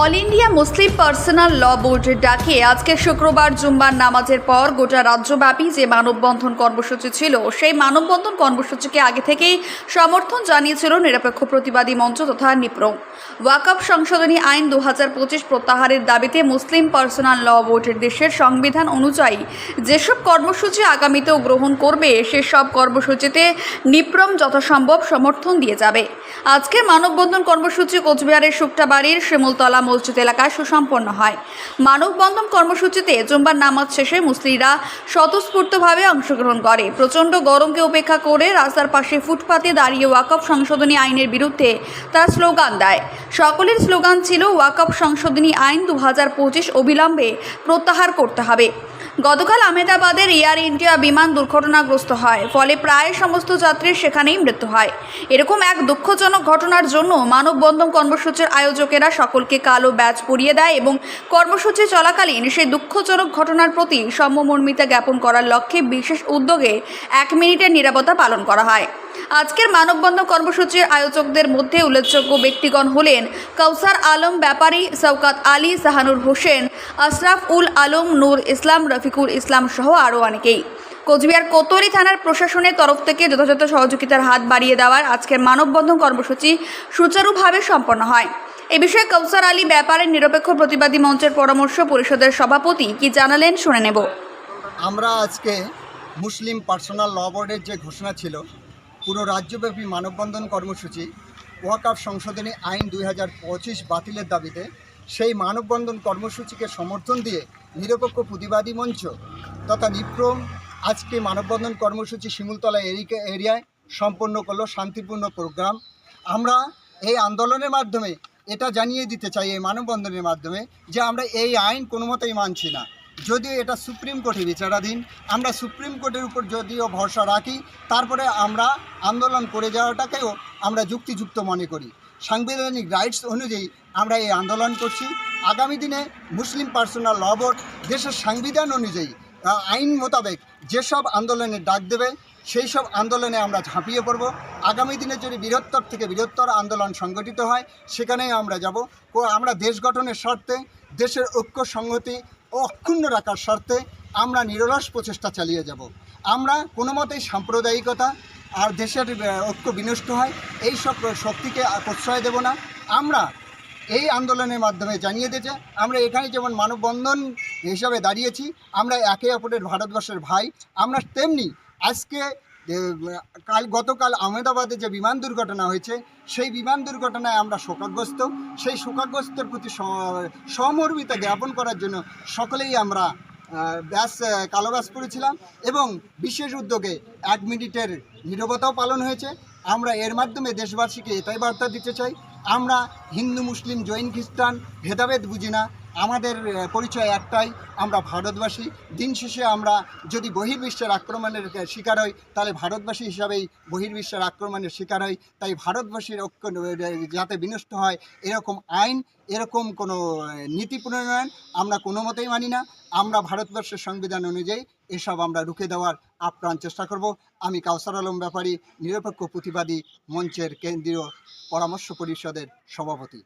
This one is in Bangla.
All India Muslim personal law বোর্ডের ডাকে আজকে শুক্রবার জুম্মার নামাজের পর গোটা রাজ্যব্যাপী যে মানববন্ধন কর্মসূচি ছিল, সেই মানববন্ধন কর্মসূচিকে আগে থেকেই সমর্থন জানিয়েছিল নিরপেক্ষ প্রতিবাদী মঞ্চ তথা নিপ্রম ওয়াকফ সংশোধনী আইন দু পঁচিশ প্রত্যাহারের দাবিতে মুসলিম পার্সোনাল ল বোর্ডের দেশের সংবিধান অনুযায়ী যেসব কর্মসূচি আগামীতেও গ্রহণ করবে, সেসব কর্মসূচিতে নিপ্রম যথাসম্ভব সমর্থন দিয়ে যাবে। আজকের মানববন্ধন কর্মসূচি কোচবিহারের শুকটাবাড়ির শিমুলতলা মসজিদ এলাকায় সুসম্পন্ন হয়। মানববন্ধন কর্মসূচিতে জুম্বার নামাজ শেষে মুসলিরা স্বতঃস্ফূর্তভাবে অংশগ্রহণ করে। প্রচণ্ড গরমকে উপেক্ষা করে রাস্তার পাশে ফুটপাতে দাঁড়িয়ে ওয়াকফ সংশোধনী আইনের বিরুদ্ধে তারা স্লোগান দেয়। সকলের স্লোগান ছিল, ওয়াকফ সংশোধনী আইন দু হাজার পঁচিশ অবিলম্বে প্রত্যাহার করতে হবে। গতকাল আহমেদাবাদের এয়ার ইন্ডিয়া বিমান দুর্ঘটনাগ্রস্ত হয়, ফলে প্রায় সমস্ত যাত্রীর সেখানেই মৃত্যু হয়। এরকম এক দুঃখজনক ঘটনার জন্য মানববন্ধন কর্মসূচির আয়োজকেরা সকলকে কালো ব্যাচ পরিয়ে দেয় এবং কর্মসূচি চলাকালীন সেই দুঃখজনক ঘটনার প্রতি সম্মর্মিতা জ্ঞাপন করার লক্ষ্যে বিশেষ উদ্যোগে এক মিনিটের নিরাপত্তা পালন করা হয়। আজকের মানববন্ধন কর্মসূচির আয়োজকদের মধ্যে উল্লেখযোগ্য ব্যক্তিগণ হলেন কৌসার আলম ব্যাপারী শওকাত আলী, সাহানুর হোসেন, আশরাফ উল আলম, নূর ইসলাম, রফিকুল ইসলাম সহ আরও অনেকেই। কোচবিহার কোতোয়ালি থানার প্রশাসনের তরফ থেকে যথাযথ সহযোগিতার হাত বাড়িয়ে দেওয়ার আজকের মানববন্ধন কর্মসূচি সুচারুভাবে সম্পন্ন হয়। এ বিষয়ে কৌসার আলী ব্যাপারে নিরপেক্ষ প্রতিবাদী মঞ্চের পরামর্শ পরিষদের সভাপতি কি জানালেন শুনে নেব। আমরা আজকে মুসলিম পার্সোনাল ল বোর্ডের যে ঘোষণা ছিল, পুরো রাজ্যব্যাপী মানববন্ধন কর্মসূচি, ওয়াকাফ সংশোধনী আইন দুই হাজার পঁচিশ বাতিলের দাবিতে সেই মানববন্ধন কর্মসূচিকে সমর্থন দিয়ে নিরপেক্ষ প্রতিবাদী মঞ্চ তথা নিপ্রম আজকে মানববন্ধন কর্মসূচি শিমুলতলা এরিকা এরিয়ায় সম্পন্ন করল শান্তিপূর্ণ প্রোগ্রাম। আমরা এই আন্দোলনের মাধ্যমে এটা জানিয়ে দিতে চাই এই মানববন্ধনের মাধ্যমে যে আমরা এই আইন কোনো মতেই মানছি না। যদিও এটা সুপ্রিম কোর্টে বিচারাধীন, আমরা সুপ্রিম কোর্টের উপর যদিও ভরসা রাখি, তারপরে আমরা আন্দোলন করে যাওয়াটাকেও আমরা যুক্তিযুক্ত মনে করি। সাংবিধানিক রাইটস অনুযায়ী আমরা এই আন্দোলন করছি। আগামী দিনে মুসলিম পার্সোনাল ল বোর্ড দেশের সংবিধান অনুযায়ী আইন মোতাবেক যেসব আন্দোলনের ডাক দেবে সেই সব আন্দোলনে আমরা ঝাঁপিয়ে পড়ব। আগামী দিনে যদি বৃহত্তর থেকে বৃহত্তর আন্দোলন সংগঠিত হয়, সেখানেই আমরা যাব। আমরা দেশ গঠনের স্বার্থে, দেশের ঐক্য সংহতি ও অক্ষুণ্ণ রাখার স্বার্থে আমরা নিরলস প্রচেষ্টা চালিয়ে যাব। আমরা কোনো মতেই সাম্প্রদায়িকতা আর দেশের ঐক্য বিনষ্ট হয়, এই সব শক্তিকে প্রশ্রয় দেব না। আমরা এই আন্দোলনের মাধ্যমে জানিয়ে দিয়েছে আমরা এখানে যেমন মানববন্ধন হিসাবে দাঁড়িয়েছি, আমরা একে অপরের ভারতবর্ষের ভাই, আমরা তেমনি আজকে কাল, গতকাল আহমেদাবাদে যে বিমান দুর্ঘটনা হয়েছে, সেই বিমান দুর্ঘটনায় আমরা শোকাগ্রস্ত। সেই শোকাগ্রস্তের প্রতি স- সহমর্মিতা জ্ঞাপন করার জন্য সকলেই আমরা ব্যাস কালো ব্যাস এবং বিশেষ উদ্যোগে এক মিনিটের নীরবতাও পালন হয়েছে। আমরা এর মাধ্যমে দেশবাসীকে এটাই বার্তা দিতে চাই, আমরা হিন্দু, মুসলিম, জৈন, খ্রিস্টান ভেদাভেদ বুঝি না। আমাদের পরিচয় একটাই, আমরা ভারতবাসী। দিন শেষে আমরা যদি বহির্বিশ্বের আক্রমণের শিকার হই, তাহলে ভারতবাসী হিসাবেই বহির্বিশ্বের আক্রমণের শিকার হই। তাই ভারতবাসীর ঐক্য যাতে বিনষ্ট হয়, এরকম আইন, এরকম কোনো নীতি প্রণয়ন আমরা কোনো মতেই মানি না। আমরা ভারতবর্ষের সংবিধান অনুযায়ী এসব আমরা রুখে দেওয়ার আপ্রাণ চেষ্টা করব। আমি কাউসার আলম ব্যাপারী, নিরপেক্ষ প্রতিবাদী মঞ্চের কেন্দ্রীয় পরামর্শ পরিষদের সভাপতি।